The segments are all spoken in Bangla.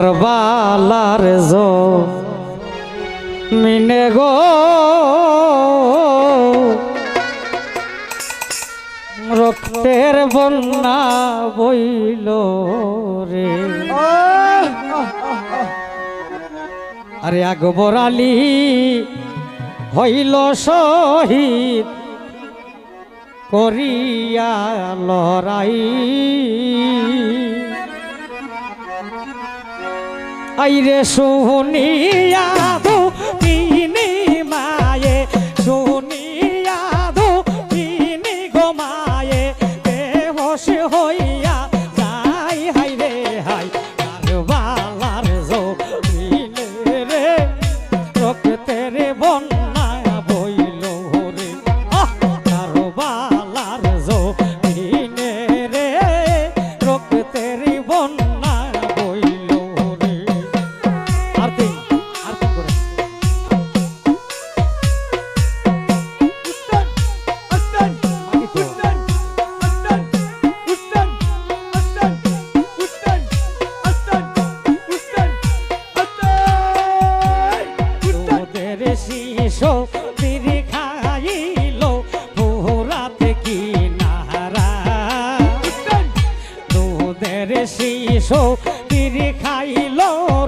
বালার জো মিনে গো। রক্তের বন্যা বইল রে। আরে আকবর আলী হইল শহীদ করিয়া লড়াই। আইরে সোহনিয়া দো তিনি মায়ে সোহনিয়া দো গো মায়ে হয়ে এসো, বিড়ি খাইল ভোরাতে কি নাহারা? দুধের শিশো বিড়ি খাইল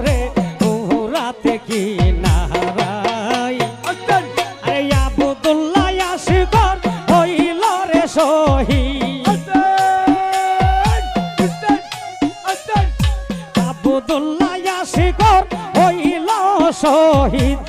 রে ভোরাতে কি নাহারাই আরে আবুদুল্লাহ আসগর হইল রে সহি আবুদুল্লাহ আসগর হইল শহীদ।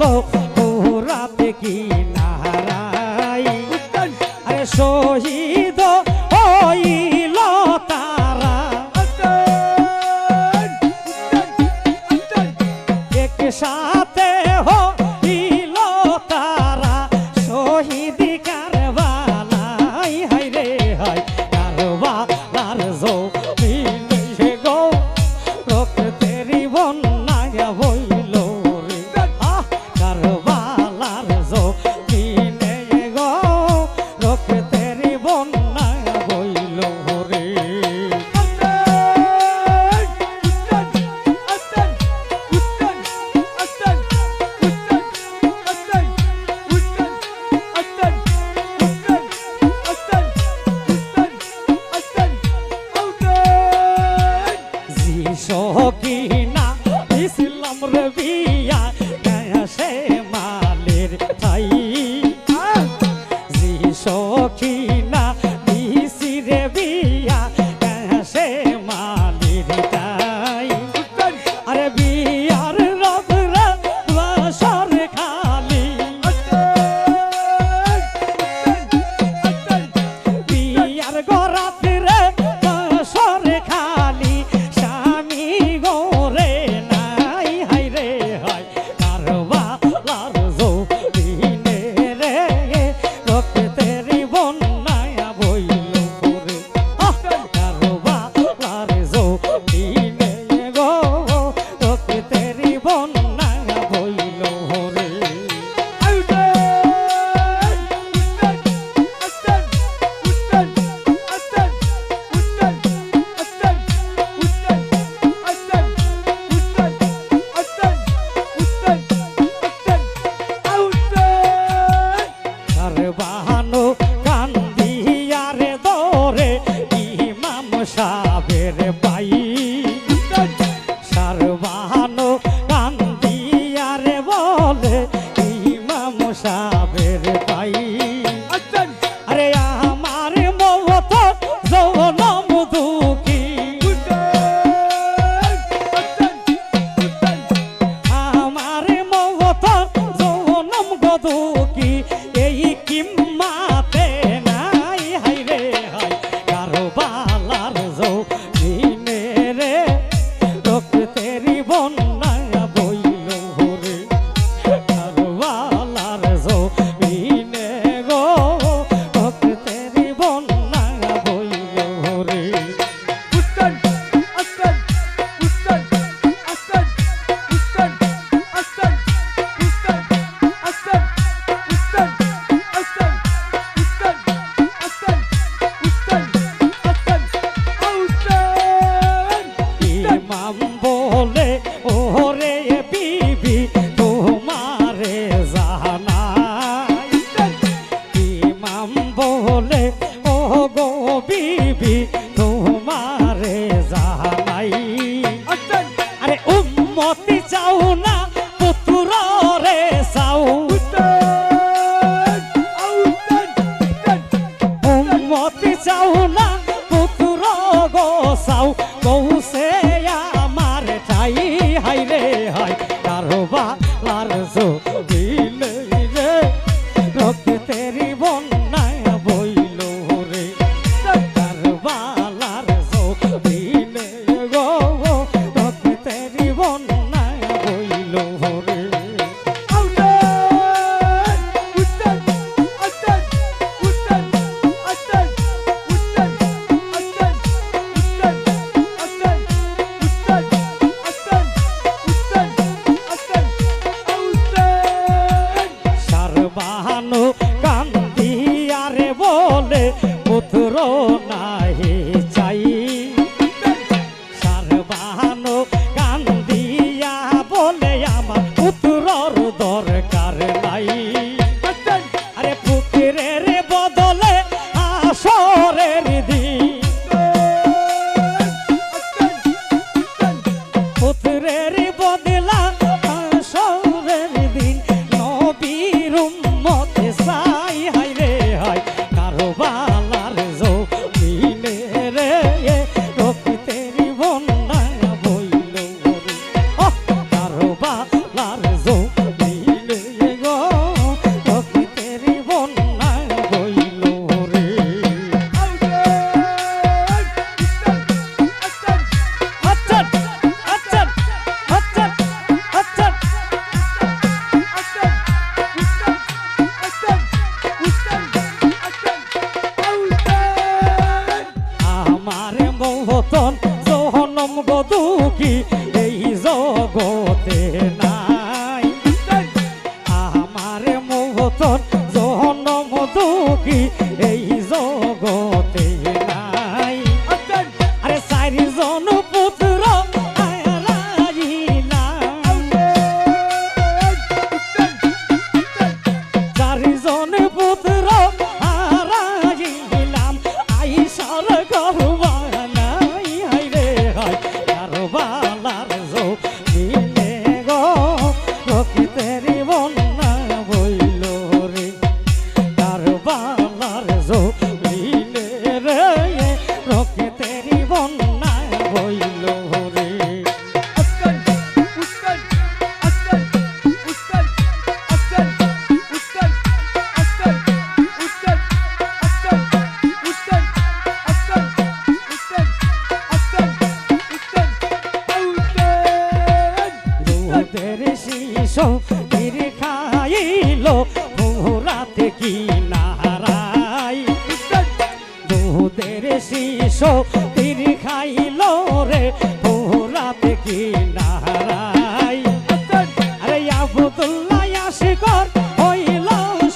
老 দিলাম রে বিয়া সে মা রে পাই আচ্ছা। আরে আমার মত যৌন মধুকি আচ্ছা। আমার মত যৌন মধুকি এই কিম্মাতে নাই হাই রে হাই কারও বালার যৌ sau câu রে আলার জো ধানের শীষ তীর খাইল রে পোহরাতে কি নারাই? আরে আবুদুল্লাহ আশিকর হইল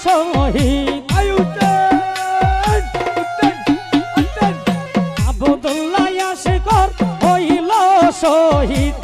শহীদ। আবুদুল্লাহ আশিকর হইল শহীদ।